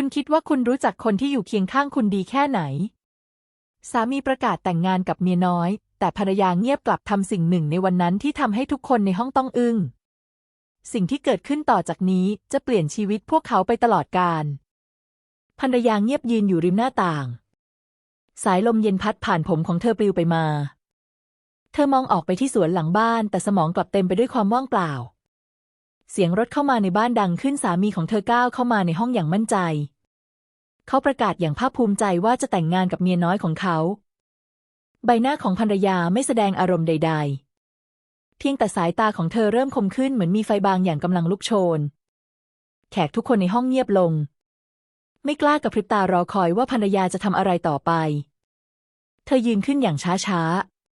คุณคิดว่าคุณรู้จักคนที่อยู่เคียงข้างคุณดีแค่ไหน สามีประกาศแต่งงานกับเมียน้อย แต่ภรรยาเงียบกลับทำสิ่งหนึ่งในวันนั้นที่ทำให้ทุกคนในห้องต้องอึง้ง สิ่งที่เกิดขึ้นต่อจากนี้จะเปลี่ยนชีวิตพวกเขาไปตลอดกาล ภรรยาเงียบยืนอยู่ริมหน้าต่าง สายลมเย็นพัดผ่านผมของเธอปลิวไปมา เธอมองออกไปที่สวนหลังบ้าน แต่สมองกลับเต็มไปด้วยความว่างเปล่า เสียงรถเข้ามาในบ้านดังขึ้นสามีของเธอก้าวเข้ามาในห้องอย่างมั่นใจ เขาประกาศอย่างภาคภูมิใจว่าจะแต่งงานกับเมียน้อยของเขา ใบหน้าของภรรยาไม่แสดงอารมณ์ใด ๆ เพียงแต่สายตาของเธอเริ่มคมขึ้นเหมือนมีไฟบางอย่างกำลังลุกโชน แขกทุกคนในห้องเงียบลง ไม่กล้ากระพริบตารอคอยว่าภรรยาจะทำอะไรต่อไป เธอยืนขึ้นอย่างช้า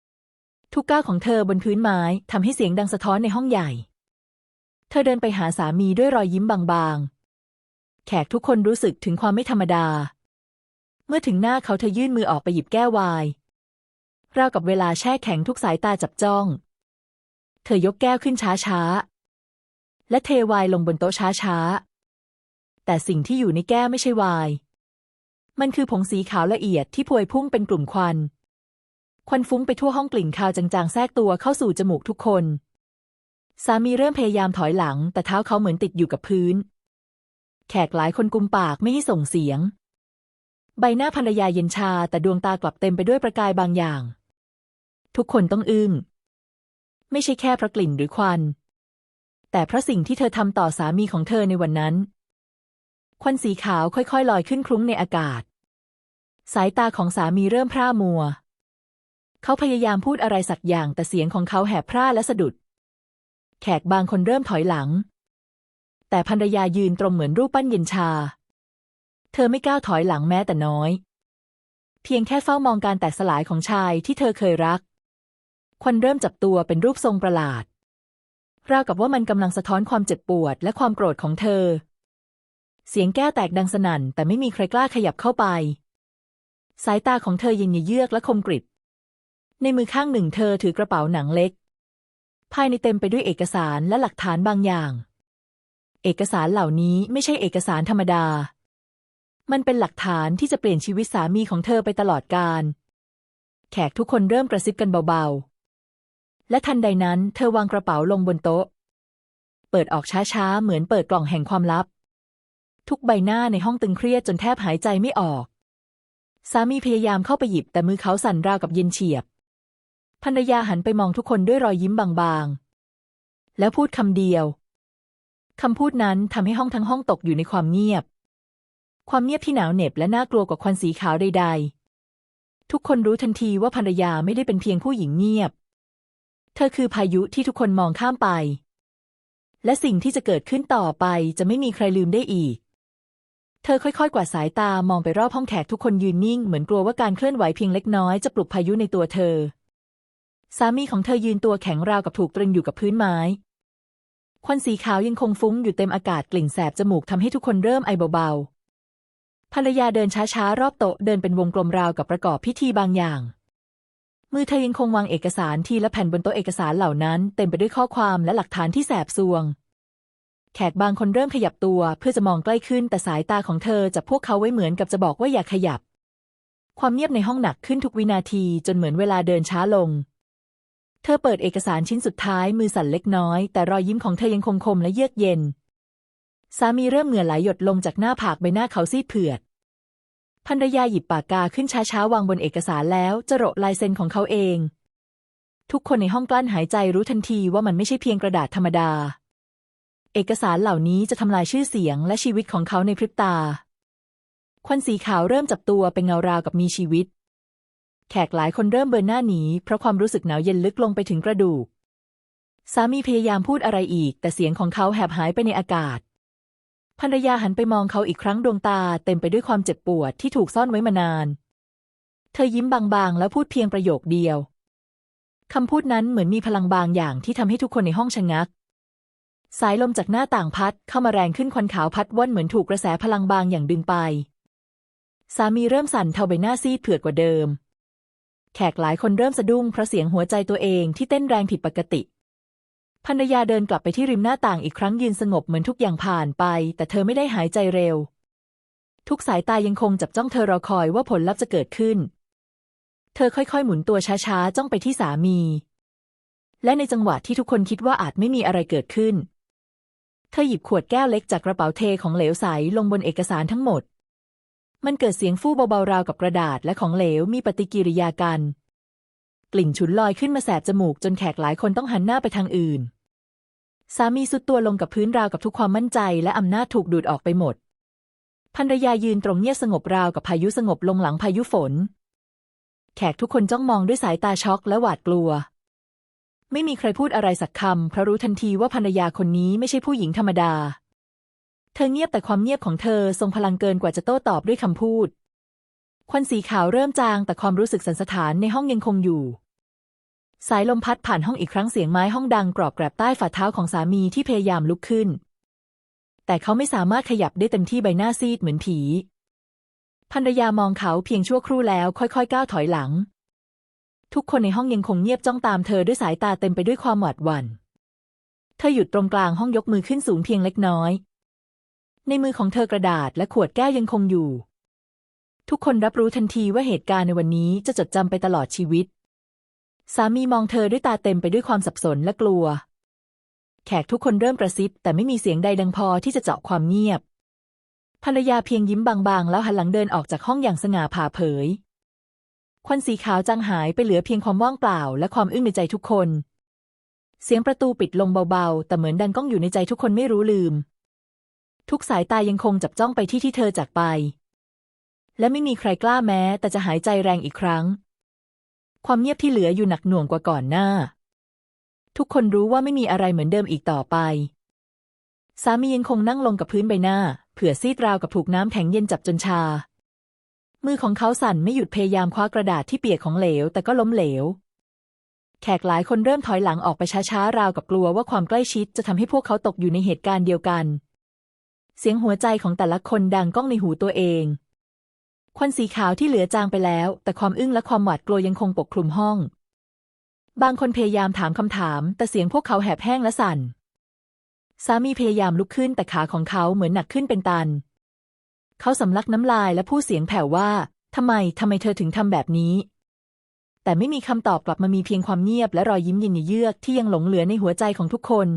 ๆทุกก้าวของเธอบนพื้นไม้ทำให้เสียงดังสะท้อนในห้องใหญ่ เธอเดินไปหาสามีด้วยรอยยิ้มบางๆ แขกทุกคนรู้สึกถึงความไม่ธรรมดา เมื่อถึงหน้าเขาเธอยื่นมือออกไปหยิบแก้วไวน์ราวกับเวลาแช่แข็งทุกสายตาจับจ้อง เธอยกแก้วขึ้นช้าๆ และเทไวน์ลงบนโต๊ะช้าๆ แต่สิ่งที่อยู่ในแก้วไม่ใช่ไวน์มันคือผงสีขาวละเอียดที่พวยพุ่งเป็นกลุ่มควัน ควันฟุ้งไปทั่วห้องกลิ่นคาวจางๆ แทรกตัวเข้าสู่จมูกทุกคน สามีเริ่มพยายามถอยหลัง แต่เท้าเขาเหมือนติดอยู่กับพื้น แขกหลายคนกุมปากไม่ให้ส่งเสียง ใบหน้าภรรยาเย็นชาแต่ดวงตากลับเต็มไปด้วยประกายบางอย่าง ทุกคนต้องอึ้ง ไม่ใช่แค่พระกลิ่นหรือควัน แต่เพราะสิ่งที่เธอทำต่อสามีของเธอในวันนั้น ควันสีขาวค่อยๆลอยขึ้นคลุ้งในอากาศ สายตาของสามีเริ่มพร่ามัว เขาพยายามพูดอะไรสักอย่างแต่เสียงของเขาแหบพร่าและสะดุด แขกบางคนเริ่มถอยหลัง แต่ภรรยายืนตรงเหมือนรูปปั้นเย็นชา เธอไม่ก้าวถอยหลังแม้แต่น้อย เพียงแค่เฝ้ามองการแตกสลายของชายที่เธอเคยรัก ควันเริ่มจับตัวเป็นรูปทรงประหลาด ราวกับว่ามันกำลังสะท้อนความเจ็บปวดและความโกรธของเธอ เสียงแก้วแตกดังสนั่น แต่ไม่มีใครกล้าขยับเข้าไป สายตาของเธอเย็นเยือกและคมกริบในมือข้างหนึ่งเธอถือกระเป๋าหนังเล็ก ภายในเต็มไปด้วยเอกสารและหลักฐานบางอย่าง เอกสารเหล่านี้ไม่ใช่เอกสารธรรมดา มันเป็นหลักฐานที่จะเปลี่ยนชีวิตสามีของเธอไปตลอดกาล แขกทุกคนเริ่มกระซิบกันเบาๆ และทันใดนั้นเธอวางกระเป๋าลงบนโต๊ะ เปิดออกช้าๆ เหมือนเปิดกล่องแห่งความลับ ทุกใบหน้าในห้องตึงเครียดจนแทบหายใจไม่ออก สามีพยายามเข้าไปหยิบแต่มือเขาสั่นราวกับเย็นเฉียบ ภรรยาหันไปมองทุกคนด้วยรอยยิ้มบางๆ แล้วพูดคำเดียว คำพูดนั้นทำให้ห้องทั้งห้องตกอยู่ในความเงียบ ความเงียบที่หนาวเหน็บและน่ากลัวกว่าควันสีขาวใด ๆ ทุกคนรู้ทันทีว่าภรรยาไม่ได้เป็นเพียงผู้หญิงเงียบ เธอคือพายุที่ทุกคนมองข้ามไป และสิ่งที่จะเกิดขึ้นต่อไปจะไม่มีใครลืมได้อีกเธอค่อยๆ กวาดสายตามองไปรอบห้องแขกทุกคนยืนนิ่ง เหมือนกลัวว่าการเคลื่อนไหวเพียงเล็กน้อยจะปลุกพายุในตัวเธอ สามีของเธอยืนตัวแข็งราวกับถูกตรึงอยู่กับพื้นไม้ ควันสีขาวยังคงฟุ้งอยู่เต็มอากาศกลิ่นแสบจมูกทำให้ทุกคนเริ่มไอเบาๆ ภรรยาเดินช้าๆ รอบโต๊ะเดินเป็นวงกลมราวกับประกอบพิธีบางอย่าง มือเธอยังคงวางเอกสารทีละแผ่นบนโต๊ะเอกสารเหล่านั้น เต็มไปด้วยข้อความและหลักฐานที่แสบซวง แขกบางคนเริ่มขยับตัวเพื่อจะมองใกล้ขึ้นแต่สายตาของเธอจับพวกเขาไว้เหมือนกับจะบอกว่าอย่าขยับ ความเงียบในห้องหนักขึ้นทุกวินาทีจนเหมือนเวลาเดินช้าลง เธอเปิดเอกสารชิ้นสุดท้ายมือสั่นเล็กน้อย แต่รอยยิ้มของเธอยังคงคมและเยือกเย็น สามีเริ่มเหงื่อไหลหยดลงจากหน้าผากใบหน้าเขาซีดเผือดภรรยาหยิบปากกาขึ้นช้าๆวางบนเอกสารแล้วจะโรลายเซ็นของเขาเอง ทุกคนในห้องกลั้นหายใจรู้ทันทีว่ามันไม่ใช่เพียงกระดาษธรรมดา เอกสารเหล่านี้จะทำลายชื่อเสียงและชีวิตของเขาในพริบตาควันสีขาวเริ่มจับตัวเป็นเงาราวกับมีชีวิต แขกหลายคนเริ่มเบินหน้าหนีเพราะความรู้สึกหนาวเย็นลึกลงไปถึงกระดูก สามีพยายามพูดอะไรอีก แต่เสียงของเขาแหบหายไปในอากาศ ภรรยาหันไปมองเขาอีกครั้งดวงตาเต็มไปด้วยความเจ็บปวดที่ถูกซ่อนไว้มานาน เธอยิ้มบางๆ แล้วพูดเพียงประโยคเดียวคำพูดนั้นเหมือนมีพลังบางอย่างที่ทำให้ทุกคนในห้องชะงัก สายลมจากหน้าต่างพัดเข้ามาแรงขึ้นควันขาวพัดว่อนเหมือนถูกกระแสพลังบางอย่างดึงไป สามีเริ่มสั่นเทาใบหน้าซีดเผือดกว่าเดิม แขกหลายคนเริ่มสะดุ้งเพราะเสียงหัวใจตัวเองที่เต้นแรงผิดปกติภรรยาเดินกลับไปที่ริมหน้าต่างอีกครั้งยืนสงบเหมือนทุกอย่างผ่านไป แต่เธอไม่ได้หายใจเร็ว ทุกสายตายังคงจับจ้องเธอรอคอยว่าผลลัพธ์จะเกิดขึ้น เธอค่อยๆ หมุนตัวช้าๆ จ้องไปที่สามี และในจังหวะที่ทุกคนคิดว่าอาจไม่มีอะไรเกิดขึ้น เธอหยิบขวดแก้วเล็กจากกระเป๋าเทของเหลวใสลงบนเอกสารทั้งหมด มันเกิดเสียงฟู่เบาๆราวกับกระดาษและของเหลวมีปฏิกิริยากัน กลิ่นฉุนลอยขึ้นมาแสบจมูกจนแขกหลายคนต้องหันหน้าไปทางอื่น สามีสุดตัวลงกับพื้นราวกับทุกความมั่นใจ และอำนาจถูกดูดออกไปหมดภรรยายืนตรงเงียบสงบราวกับพายุสงบลงหลังพายุฝน แขกทุกคนจ้องมองด้วยสายตาช็อกและหวาดกลัว ไม่มีใครพูดอะไรสักคำเพราะรู้ทันทีว่าภรรยาคนนี้ไม่ใช่ผู้หญิงธรรมดา เธอเงียบแต่ความเงียบของเธอทรงพลังเกินกว่าจะโต้ตอบด้วยคำพูด ควันสีขาวเริ่มจางแต่ความรู้สึกสันสถานในห้องยังคงอยู่ สายลมพัดผ่านห้องอีกครั้งเสียงไม้ห้องดังกรอบแกรบใต้ฝ่าเท้าของสามีที่พยายามลุกขึ้น แต่เขาไม่สามารถขยับได้เต็มที่ใบหน้าซีดเหมือนผีภรรยามองเขาเพียงชั่วครู่แล้วค่อยๆ ก้าวถอยหลัง ทุกคนในห้องยังคงเงียบจ้องตามเธอด้วยสายตาเต็มไปด้วยความหวาดหวัน่น เธอหยุดตรงกลางห้องยกมือขึ้นสูงเพียงเล็กน้อย ในมือของเธอกระดาษและขวดแก้วยังคงอยู่ ทุกคนรับรู้ทันทีว่าเหตุการณ์ในวันนี้จะจดจำไปตลอดชีวิต สามีมองเธอด้วยตาเต็มไปด้วยความสับสนและกลัว แขกทุกคนเริ่มกระซิบ แต่ไม่มีเสียงใดดังพอที่จะเจาะความเงียบ ภรรยาเพียงยิ้มบางๆ แล้วหันหลังเดินออกจากห้องอย่างสง่าผ่าเผย ควันสีขาวจางหายไปเหลือเพียงความว่างเปล่า และความอึ้งในใจทุกคน เสียงประตูปิดลงเบาๆ แต่เหมือนดังก้องอยู่ในใจทุกคนไม่รู้ลืม ทุกสายตายังคงจับจ้องไปที่ที่เธอจากไป และไม่มีใครกล้าแม้ แต่จะหายใจแรงอีกครั้ง ความเงียบที่เหลืออยู่หนักหน่วงกว่าก่อนหน้า ทุกคนรู้ว่าไม่มีอะไรเหมือนเดิมอีกต่อไป สามียังคงนั่งลงกับพื้นใบหน้า เผื่อซีดราวกับถูกน้ำแข็งเย็นจับจนชา มือของเขาสั่นไม่หยุดพยายามคว้ากระดาษที่เปียกของเหลว แต่ก็ล้มเหลวแขกหลายคนเริ่มถอยหลังออกไปช้าๆ ราวกับกลัวว่าความใกล้ชิดจะทำให้พวกเขาตกอยู่ในเหตุการณ์เดียวกัน เสียงหัวใจของแต่ละคนดังก้องในหูตัวเอง ควันสีขาวที่เหลือจางไปแล้ว แต่ความอึ้งและความหวาดกลัวยังคงปกคลุมห้อง บางคนพยายามถามคำถาม แต่เสียงพวกเขาแหบแห้งและสั่น สามีพยายามลุกขึ้นแต่ขาของเขาเหมือนหนักขึ้นเป็นตัน เขาสำลักน้ำลายและพูดเสียงแผ่วว่าทำไมทำไมเธอถึงทำแบบนี้ แต่ไม่มีคำตอบกลับมามีเพียงความเงียบและรอยยิ้มย็นเยือกที่ยังหลงเหลือในหัวใจของทุกคน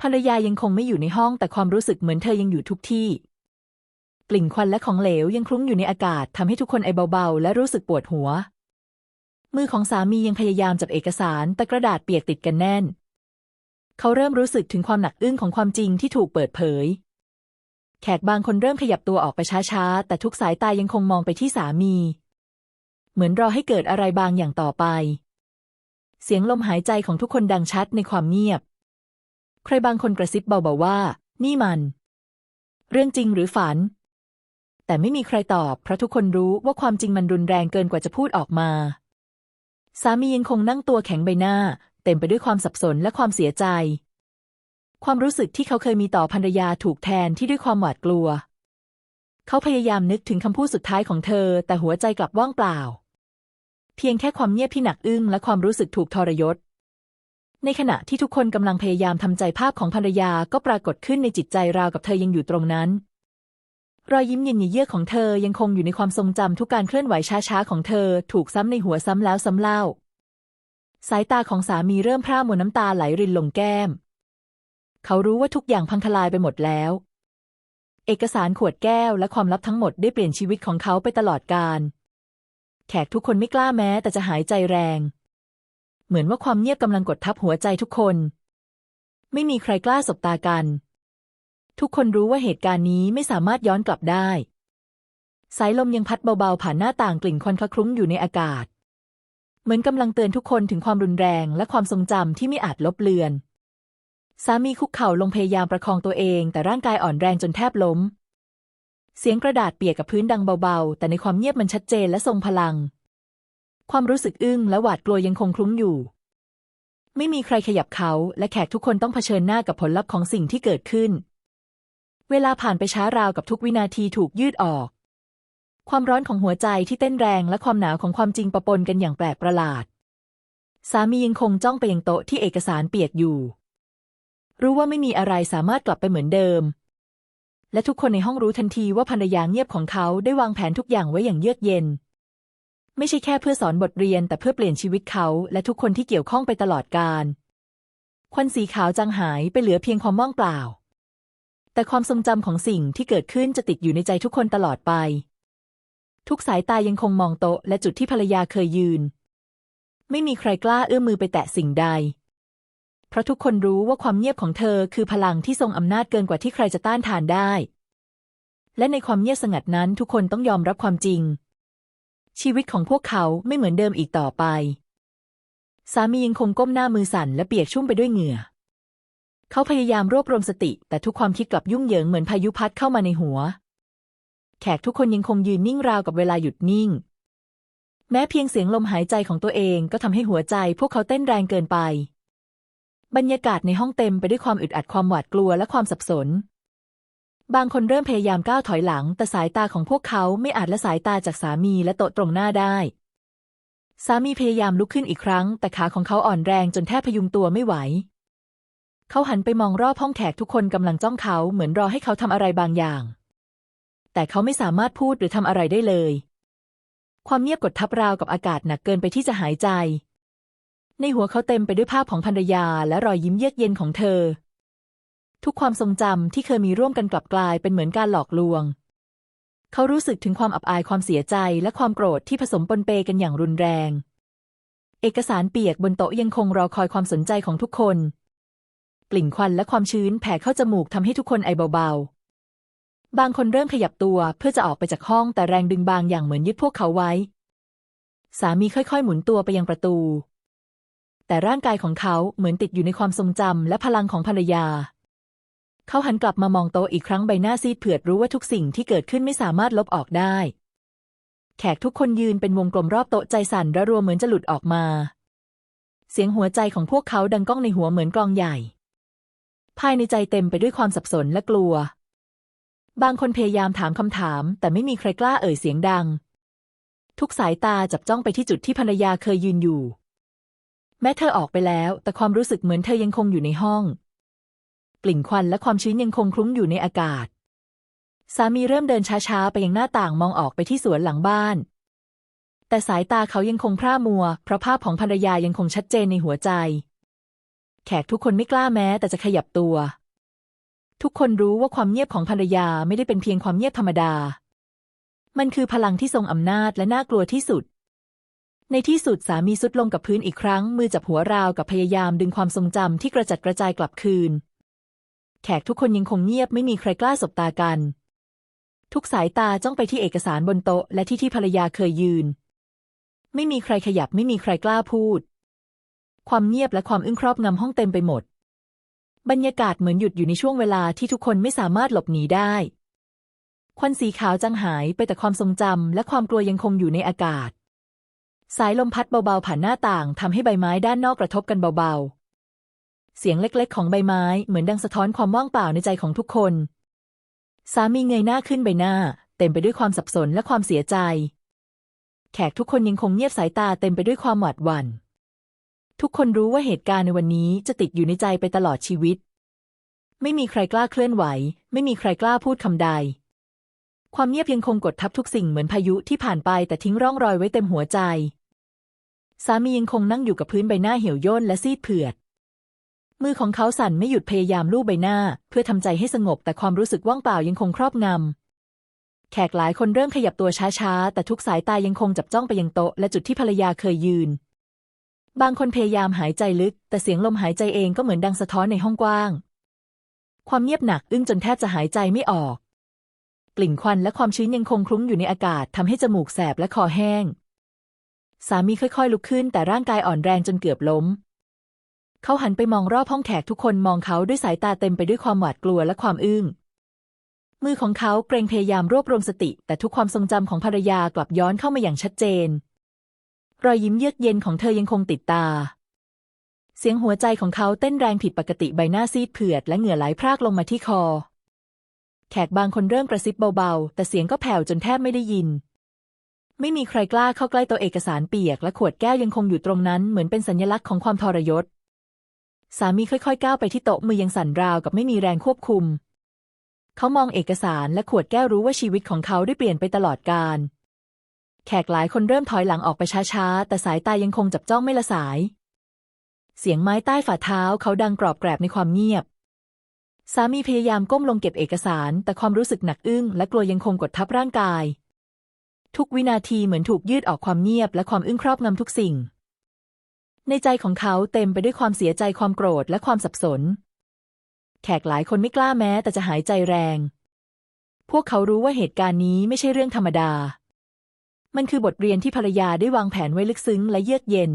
ภรรยายังคงไม่อยู่ในห้องแต่ความรู้สึกเหมือนเธอยังอยู่ทุกที่ กลิ่นควันและของเหลวยังคลุ้งอยู่ในอากาศทำให้ทุกคนไอเบาๆ และรู้สึกปวดหัว มือของสามียังพยายามจับเอกสารแต่กระดาษเปียกติดกันแน่น เขาเริ่มรู้สึกถึงความหนักอึ้งของความจริงที่ถูกเปิดเผย แขกบางคนเริ่มขยับตัวออกไปช้าๆ แต่ทุกสายตายังคงมองไปที่สามี เหมือนรอให้เกิดอะไรบางอย่างต่อไป เสียงลมหายใจของทุกคนดังชัดในความเงียบ ใครบางคนกระซิบเบาๆว่า นี่มัน เรื่องจริงหรือฝัน แต่ไม่มีใครตอบ เพราะทุกคนรู้ว่าความจริงมันรุนแรงเกินกว่าจะพูดออกมา สามียังคงนั่งตัวแข็งใบหน้า เต็มไปด้วยความสับสนและความเสียใจ ความรู้สึกที่เขาเคยมีต่อภรรยาถูกแทนที่ด้วยความหวาดกลัว เขาพยายามนึกถึงคำพูดสุดท้ายของเธอ แต่หัวใจกลับว่างเปล่า เพียงแค่ความเงียบที่หนักอึ้งและความรู้สึกถูกทรยศ ในขณะที่ทุกคนกำลังพยายามทำใจภาพของภรรยาก็ปรากฏขึ้นในจิตใจราวกับเธอยังอยู่ตรงนั้น รอยยิ้มเย็นเยือกของเธอยังคงอยู่ในความทรงจำทุกการเคลื่อนไหวช้าๆของเธอ ถูกซ้ำในหัวซ้ำแล้วซ้ำเล่า สายตาของสามีเริ่มพร่ามวลน้ำตาไหลรินลงแก้ม เขารู้ว่าทุกอย่างพังทลายไปหมดแล้ว เอกสารขวดแก้วและความลับทั้งหมดได้เปลี่ยนชีวิตของเขาไปตลอดกาลแขกทุกคนไม่กล้าแม้แต่จะหายใจแรง เหมือนว่าความเงียบกำลังกดทับหัวใจทุกคน ไม่มีใครกล้าสบตากัน ทุกคนรู้ว่าเหตุการณ์นี้ไม่สามารถย้อนกลับได้ สายลมยังพัดเบาๆ ผ่านหน้าต่างกลิ่นควันคละคลุ้งอยู่ในอากาศ เหมือนกำลังเตือนทุกคนถึงความรุนแรงและความทรงจำที่ไม่อาจลบเลือน สามีคุกเข่าลงพยายามประคองตัวเอง แต่ร่างกายอ่อนแรงจนแทบล้ม เสียงกระดาษเปียกกับพื้นดังเบาๆ แต่ในความเงียบมันชัดเจนและทรงพลัง ความรู้สึกอึ้งและหวาดกลัวยังคงคลุ้งอยู่ ไม่มีใครขยับเขาและแขกทุกคนต้องเผชิญหน้ากับผลลัพธ์ของสิ่งที่เกิดขึ้น เวลาผ่านไปช้าราวกับทุกวินาทีถูกยืดออก ความร้อนของหัวใจที่เต้นแรงและความหนาวของความจริงปะปนกันอย่างแปลกประหลาด สามียังคงจ้องไปยังโต๊ะที่เอกสารเปียกอยู่ รู้ว่าไม่มีอะไรสามารถกลับไปเหมือนเดิม และทุกคนในห้องรู้ทันทีว่าภรรยาเงียบของเขาได้วางแผนทุกอย่างไว้อย่างเยือกเย็น ไม่ใช่แค่เพื่อสอนบทเรียน แต่เพื่อเปลี่ยนชีวิตเขา และทุกคนที่เกี่ยวข้องไปตลอดกาลควันสีขาวจางหายไปเหลือเพียงความว่างเปล่า แต่ความทรงจำของสิ่งที่เกิดขึ้นจะติดอยู่ในใจทุกคนตลอดไป ทุกสายตายังคงมองโต๊ะและจุดที่ภรรยาเคยยืน ไม่มีใครกล้าเอื้อมมือไปแตะสิ่งใด เพราะทุกคนรู้ว่าความเงียบของเธอคือพลังที่ทรงอำนาจเกินกว่าที่ใครจะต้านทานได้ และในความเงียบสงัดนั้นทุกคนต้องยอมรับความจริง ชีวิตของพวกเขาไม่เหมือนเดิมอีกต่อไป สามียังคงก้มหน้ามือสั่นและเปียกชุ่มไปด้วยเหงื่อ เขาพยายามรวบรวมสติ แต่ทุกความคิดกลับยุ่งเหยิงเหมือนพายุพัดเข้ามาในหัว แขกทุกคนยังคงยืนนิ่งราวกับเวลาหยุดนิ่ง แม้เพียงเสียงลมหายใจของตัวเองก็ทำให้หัวใจ พวกเขาเต้นแรงเกินไป บรรยากาศในห้องเต็มไปด้วยความอึดอัดความหวาดกลัวและความสับสน บางคนเริ่มพยายามก้าวถอยหลัง แต่สายตาของพวกเขาไม่อาจละสายตาจากสามีและโต๊ะตรงหน้าได้ สามีพยายามลุกขึ้นอีกครั้ง แต่ขาของเขาอ่อนแรงจนแทบพยุงตัวไม่ไหว เขาหันไปมองรอบห้องแขกทุกคนกำลังจ้องเขาเหมือนรอให้เขาทำอะไรบางอย่าง แต่เขาไม่สามารถพูดหรือทำอะไรได้เลย ความเงียบกดทับราวกับอากาศหนักเกินไปที่จะหายใจ ในหัวเขาเต็มไปด้วยภาพของภรรยาและรอยยิ้มเยือกเย็นของเธอ ทุกความทรงจำที่เคยมีร่วมกันกลับกลายเป็นเหมือนการหลอกลวง เขารู้สึกถึงความอับอายความเสียใจและความโกรธที่ผสมปนเปกันอย่างรุนแรง เอกสารเปียกบนโต๊ะยังคงรอคอยความสนใจของทุกคน กลิ่นควันและความชื้นแผ่เข้าจมูกทำให้ทุกคนไอเบาๆ บางคนเริ่มขยับตัวเพื่อจะออกไปจากห้องแต่แรงดึงบางอย่างเหมือนยึดพวกเขาไว้ สามีค่อยๆ หมุนตัวไปยังประตู แต่ร่างกายของเขาเหมือนติดอยู่ในความทรงจำและพลังของภรรยา เขาหันกลับมามองโต๊ะอีกครั้งใบหน้าซีดเผือดรู้ว่าทุกสิ่งที่เกิดขึ้นไม่สามารถลบออกได้ แขกทุกคนยืนเป็นวงกลมรอบโต๊ะใจสั่นระรัวเหมือนจะหลุดออกมา เสียงหัวใจของพวกเขาดังก้องในหัวเหมือนกลองใหญ่ ภายในใจเต็มไปด้วยความสับสนและกลัว บางคนพยายามถามคำถาม แต่ไม่มีใครกล้าเอ่ยเสียงดัง ทุกสายตาจับจ้องไปที่จุดที่ภรรยาเคยยืนอยู่ แม้เธอออกไปแล้ว แต่ความรู้สึกเหมือนเธอยังคงอยู่ในห้อง กลิ่นควันและความชื้นยังคงคลุ้งอยู่ในอากาศ สามีเริ่มเดินช้าๆ ไปยังหน้าต่างมองออกไปที่สวนหลังบ้าน แต่สายตาเขายังคงพร่ามัว เพราะภาพของภรรยายังคงชัดเจนในหัวใจ แขกทุกคนไม่กล้าแม้ แต่จะขยับตัว ทุกคนรู้ว่าความเงียบของภรรยาไม่ได้เป็นเพียงความเงียบธรรมดา มันคือพลังที่ทรงอำนาจและน่ากลัวที่สุดในที่สุดสามีสุดลงกับพื้นอีกครั้ง มือจับหัวราวกับพยายามดึงความทรงจำที่กระจัดกระจายกลับคืน แขกทุกคนยังคงเงียบไม่มีใครกล้าสบตากัน ทุกสายตาจ้องไปที่เอกสารบนโต๊ะและที่ที่ภรรยาเคยยืน ไม่มีใครขยับไม่มีใครกล้าพูด ความเงียบและความอึ้งครอบงำห้องเต็มไปหมด บรรยากาศเหมือนหยุดอยู่ในช่วงเวลาที่ทุกคนไม่สามารถหลบหนีได้ ควันสีขาวจางหายไปแต่ความทรงจำและความกลัวยังคงอยู่ในอากาศ สายลมพัดเบาๆผ่านหน้าต่างทำให้ใบไม้ด้านนอกกระทบกันเบาๆ เสียงเล็กๆ ของใบไม้เหมือนดังสะท้อนความว่างเปล่าในใจของทุกคน สามีเงยหน้าขึ้นใบหน้า เต็มไปด้วยความสับสนและความเสียใจ แขกทุกคนยังคงเงียบสายตาเต็มไปด้วยความหวาดหวัน่น ทุกคนรู้ว่าเหตุการณ์ในวันนี้จะติดอยู่ในใจไปตลอดชีวิต ไม่มีใครกล้าเคลื่อนไหว ไม่มีใครกล้าพูดคำใด ความเงียบยังคงกดทับทุกสิ่งเหมือนพายุที่ผ่านไปแต่ทิ้งร่องรอยไว้เต็มหัวใจ สามียังคงนั่งอยู่กับพื้นใบหน้าเหี่ยวย่นและซีดเผือด มือของเขาสั่นไม่หยุดพยายามลูบใบหน้า เพื่อทำใจให้สงบแต่ความรู้สึกว่างเปล่ายังคงครอบงำ แขกหลายคนเริ่มขยับตัวช้าๆ แต่ทุกสายตายังคงจับจ้องไปยังโต๊ะและจุดที่ภรรยาเคยยืน บางคนพยายามหายใจลึก แต่เสียงลมหายใจเองก็เหมือนดังสะท้อนในห้องกว้าง ความเงียบหนักอึ้งจนแทบจะหายใจไม่ออก กลิ่นควันและความชื้นยังคงคลุ้งอยู่ในอากาศทำให้จมูกแสบและคอแห้ง สามีค่อยๆลุกขึ้นแต่ร่างกายอ่อนแรงจนเกือบล้ม เขาหันไปมองรอบห้องแขกทุกคนมองเขาด้วยสายตาเต็มไปด้วยความหวาดกลัวและความอึ้ง มือของเขาเกรงพยายามรวบรวมสติ แต่ทุกความทรงจำของภรรยากลับย้อนเข้ามาอย่างชัดเจน รอยยิ้มเยือกเย็นของเธอยังคงติดตา เสียงหัวใจของเขาเต้นแรงผิดปกติใบหน้าซีดเผือดและเหงื่อไหลพรากลงมาที่คอ แขกบางคนเริ่มกระซิบเบาๆ แต่เสียงก็แผ่วจนแทบไม่ได้ยินไม่มีใครกล้าเข้าใกล้ตัวเอกสารเปียกและขวดแก้วยังคงอยู่ตรงนั้นเหมือนเป็นสัญลักษณ์ของความทรยศ สามีค่อยๆ ก้าวไปที่โต๊ะมือยังสั่นราวกับไม่มีแรงควบคุม เขามองเอกสารและขวดแก้วรู้ว่าชีวิตของเขาได้เปลี่ยนไปตลอดกาลแขกหลายคนเริ่มถอยหลังออกไปช้าๆ แต่สายตายังคงจับจ้องไม่ละสาย เสียงไม้ใต้ฝ่าเท้าเขาดังกรอบแกรบในความเงียบ สามีพยายามก้มลงเก็บเอกสาร แต่ความรู้สึกหนักอึ้งและกลัวยังคงกดทับร่างกาย ทุกวินาทีเหมือนถูกยืดออกความเงียบและความอึ้งครอบงำทุกสิ่ง ในใจของเขาเต็มไปด้วยความเสียใจความโกรธและความสับสน แขกหลายคนไม่กล้าแม้แต่จะหายใจแรง พวกเขารู้ว่าเหตุการณ์นี้ไม่ใช่เรื่องธรรมดา มันคือบทเรียนที่ภรรยาได้วางแผนไว้ลึกซึ้งและเยือกเย็น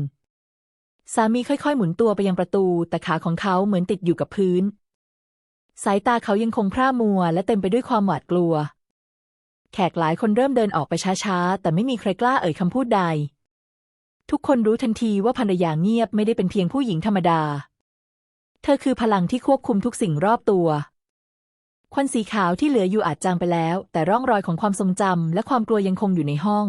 สามีค่อยๆ หมุนตัวไปยังประตู แต่ขาของเขาเหมือนติดอยู่กับพื้น สายตาเขายังคงพร่ามัว และเต็มไปด้วยความหวาดกลัว แขกหลายคนเริ่มเดินออกไปช้าๆ แต่ไม่มีใครกล้าเอ่ยคำพูดใด ทุกคนรู้ทันทีว่าภรรยาเงียบไม่ได้เป็นเพียงผู้หญิงธรรมดา เธอคือพลังที่ควบคุมทุกสิ่งรอบตัว ควันสีขาวที่เหลืออยู่อาจจางไปแล้ว แต่ร่องรอยของความทรงจำและความกลัวยังคงอยู่ในห้อง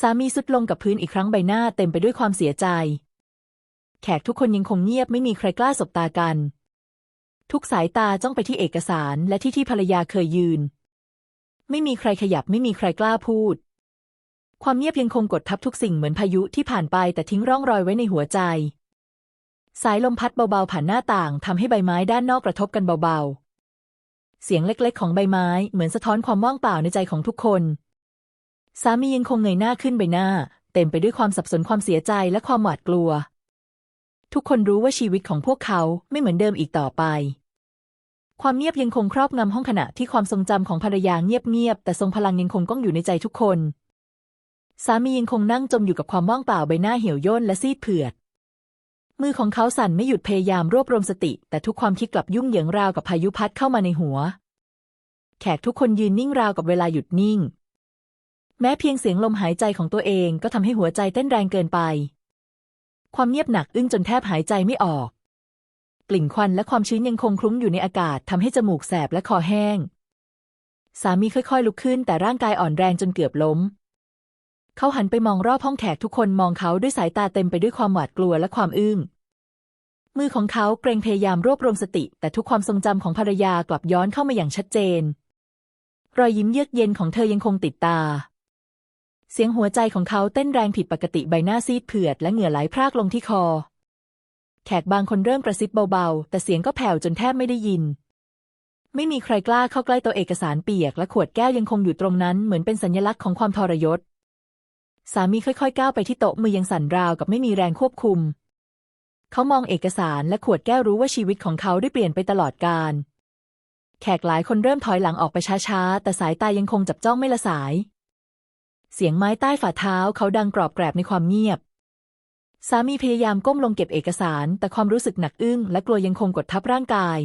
สามีสุดลงกับพื้นอีกครั้งใบหน้าเต็มไปด้วยความเสียใจ แขกทุกคนยังคงเงียบไม่มีใครกล้าสบตากัน ทุกสายตาจ้องไปที่เอกสารและที่ที่ภรรยาเคยยืน ไม่มีใครขยับไม่มีใครกล้าพูด ความเงียบยังคงกดทับทุกสิ่งเหมือนพายุที่ผ่านไปแต่ทิ้งร่องรอยไว้ในหัวใจ สายลมพัดเบาๆผ่านหน้าต่างทำให้ใบไม้ด้านนอกกระทบกันเบาๆ เสียงเล็กๆ ของใบไม้เหมือนสะท้อนความว่างเปล่าในใจของทุกคน สามียังคงเงยหน้าขึ้นใบหน้า เต็มไปด้วยความสับสนความเสียใจและความหวาดกลัว ทุกคนรู้ว่าชีวิตของพวกเขาไม่เหมือนเดิมอีกต่อไปความเงียบยังคงครอบงำห้องขณะที่ความทรงจำของภรรยาเงียบๆแต่ทรงพลังยังคงก้องอยู่ในใจทุกคน สามียังคงนั่งจมอยู่กับความว่างเปล่าใบหน้าเหี่ยวย่นและซีดเผือด มือของเขาสั่นไม่หยุดพยายามรวบรวมสติ แต่ทุกความคิดกลับยุ่งเหยิงราวกับพายุพัดเข้ามาในหัว แขกทุกคนยืนนิ่งราวกับเวลาหยุดนิ่ง แม้เพียงเสียงลมหายใจของตัวเองก็ทำให้หัวใจเต้นแรงเกินไป ความเงียบหนักอึ้งจนแทบหายใจไม่ออก กลิ่นควันและความชื้นยังคงคลุ้งอยู่ในอากาศทำให้จมูกแสบและคอแห้ง สามีค่อยๆ ลุกขึ้นแต่ร่างกายอ่อนแรงจนเกือบล้ม เขาหันไปมองรอบห้องแขกทุกคนมองเขาด้วยสายตาเต็มไปด้วยความหวาดกลัวและความอึ้ง มือของเขาเกรงพยายามรวบรวมสติ แต่ทุกความทรงจำของภรรยากลับย้อนเข้ามาอย่างชัดเจน รอยยิ้มเยือกเย็นของเธอยังคงติดตา เสียงหัวใจของเขาเต้นแรงผิดปกติใบหน้าซีดเผือดและเหงื่อไหลพรากลงที่คอ แขกบางคนเริ่มกระซิบเบาๆ แต่เสียงก็แผ่วจนแทบไม่ได้ยินไม่มีใครกล้าเข้าใกล้ตัวเอกสารเปียกและขวดแก้วยังคงอยู่ตรงนั้นเหมือนเป็นสัญลักษณ์ของความทรยศ สามีค่อยๆ ก้าวไปที่โต๊ะมือยังสั่นราวกับไม่มีแรงควบคุม เขามองเอกสารและขวดแก้วรู้ว่าชีวิตของเขาได้เปลี่ยนไปตลอดกาลแขกหลายคนเริ่มถอยหลังออกไปช้าๆ แต่สายตายังคงจับจ้องไม่ละสาย เสียงไม้ใต้ฝ่าเท้าเขาดังกรอบแกรบในความเงียบ สามีพยายามก้มลงเก็บเอกสาร แต่ความรู้สึกหนักอึ้งและกลัวยังคงกดทับร่างกาย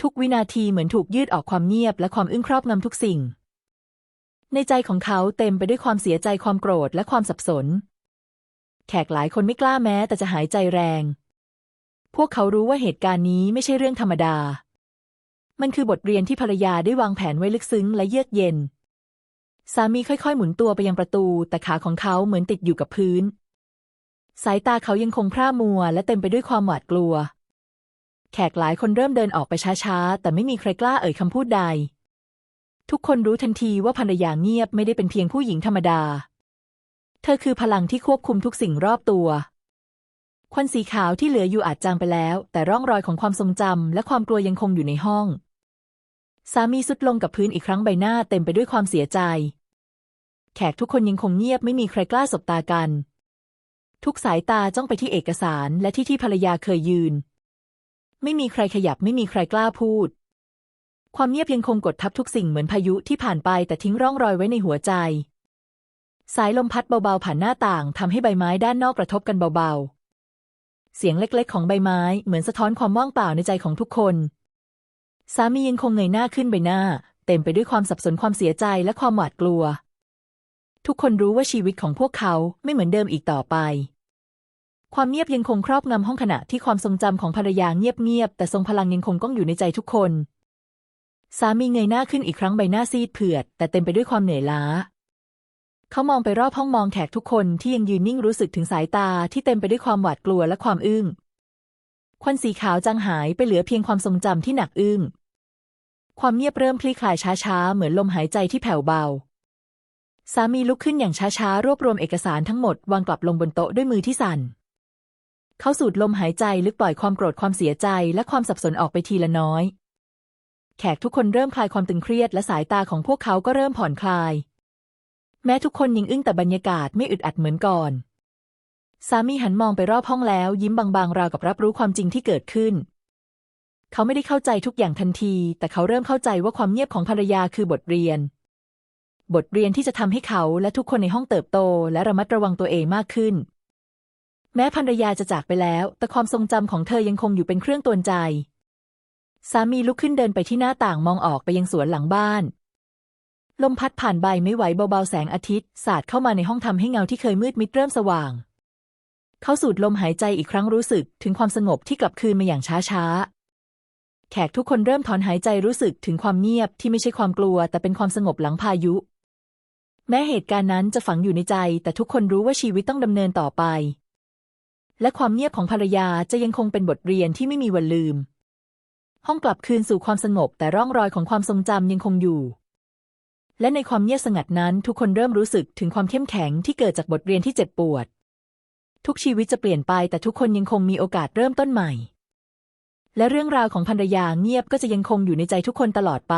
ทุกวินาทีเหมือนถูกยืดออกความเงียบและความอึ้งครอบงำทุกสิ่ง ในใจของเขาเต็มไปด้วยความเสียใจความโกรธและความสับสน แขกหลายคนไม่กล้าแม้แต่จะหายใจแรง พวกเขารู้ว่าเหตุการณ์นี้ไม่ใช่เรื่องธรรมดา มันคือบทเรียนที่ภรรยาได้วางแผนไว้ลึกซึ้งและเยือกเย็น สามีค่อยๆ หมุนตัวไปยังประตู แต่ขาของเขาเหมือนติดอยู่กับพื้น สายตาเขายังคงพร่ามัว และเต็มไปด้วยความหวาดกลัว แขกหลายคนเริ่มเดินออกไปช้าๆ แต่ไม่มีใครกล้าเอ่ยคำพูดใด ทุกคนรู้ทันทีว่าภรรยาเงียบไม่ได้เป็นเพียงผู้หญิงธรรมดา เธอคือพลังที่ควบคุมทุกสิ่งรอบตัว ควันสีขาวที่เหลืออยู่อาจจางไปแล้ว แต่ร่องรอยของความทรงจำและความกลัวยังคงอยู่ในห้อง สามีสุดลงกับพื้นอีกครั้งใบหน้าเต็มไปด้วยความเสียใจ แขกทุกคนยังคงเงียบไม่มีใครกล้าสบตากัน ทุกสายตาจ้องไปที่เอกสารและที่ที่ภรรยาเคยยืน ไม่มีใครขยับไม่มีใครกล้าพูด ความเงียบยังคงกดทับทุกสิ่งเหมือนพายุที่ผ่านไปแต่ทิ้งร่องรอยไว้ในหัวใจ สายลมพัดเบาๆผ่านหน้าต่างทำให้ใบไม้ด้านนอกกระทบกันเบาๆ เสียงเล็กๆ ของใบไม้เหมือนสะท้อนความว่างเปล่าในใจของทุกคน สามียังคงเงยหน้าขึ้นใบหน้า เต็มไปด้วยความสับสนความเสียใจและความหวาดกลัว ทุกคนรู้ว่าชีวิตของพวกเขาไม่เหมือนเดิมอีกต่อไป ความเงียบยังคงครอบงำห้องขณะที่ความทรงจำของภรรยาเงียบๆแต่ทรงพลังยังคงก้องอยู่ในใจทุกคน สามีเงยหน้าขึ้นอีกครั้งใบหน้าซีดเผือด แต่เต็มไปด้วยความเหนื่อยล้า เขามองไปรอบห้องมองแขกทุกคนที่ยังยืนนิ่งรู้สึกถึงสายตาที่เต็มไปด้วยความหวาดกลัวและความอึ้งควันสีขาวจางหายไปเหลือเพียงความทรงจำที่หนักอึ้งความเงียบเริ่มคลี่คลายช้าๆ เหมือนลมหายใจที่แผ่วเบา สามีลุกขึ้นอย่างช้าๆ รวบรวมเอกสารทั้งหมด วางกลับลงบนโต๊ะด้วยมือที่สั่น เขาสูดลมหายใจลึกปล่อยความโกรธความเสียใจและความสับสนออกไปทีละน้อย แขกทุกคนเริ่มคลายความตึงเครียดและสายตาของพวกเขาก็เริ่มผ่อนคลาย แม้ทุกคนยังอึ้งแต่บรรยากาศไม่อึดอัดเหมือนก่อน สามีหันมองไปรอบห้องแล้ว ยิ้มบางๆ ราวกับรับรู้ความจริงที่เกิดขึ้น เขาไม่ได้เข้าใจทุกอย่างทันที แต่เขาเริ่มเข้าใจว่าความเงียบของภรรยาคือบทเรียน บทเรียนที่จะทำให้เขาและทุกคนในห้องเติบโต และระมัดระวังตัวเองมากขึ้น แม้ภรรยาจะจากไปแล้ว แต่ความทรงจำของเธอยังคงอยู่เป็นเครื่องตวนใจ สามีลุกขึ้นเดินไปที่หน้าต่างมองออกไปยังสวนหลังบ้าน ลมพัดผ่านใบไม่ไหวเบาๆแสงอาทิตย์ สาดเข้ามาในห้องทำให้เงาที่เคยมืดมิดเริ่มสว่าง เขาสูดลมหายใจอีกครั้งรู้สึกถึงความสงบที่กลับคืนมาอย่างช้าๆ แขกทุกคนเริ่มถอนหายใจรู้สึกถึงความเงียบที่ไม่ใช่ความกลัว แต่เป็นความสงบหลังพายุ แม้เหตุการณ์นั้นจะฝังอยู่ในใจ แต่ทุกคนรู้ว่าชีวิตต้องดำเนินต่อไป และความเงียบของภรรยาจะยังคงเป็นบทเรียนที่ไม่มีวันลืม ห้องกลับคืนสู่ความสงบแต่ร่องรอยของความทรงจำยังคงอยู่ และในความเงียบสงัดนั้นทุกคนเริ่มรู้สึกถึงความเข้มแข็งที่เกิดจากบทเรียนที่เจ็บปวด ทุกชีวิตจะเปลี่ยนไปแต่ทุกคนยังคงมีโอกาสเริ่มต้นใหม่ และเรื่องราวของภรรยาเงียบก็จะยังคงอยู่ในใจทุกคนตลอดไป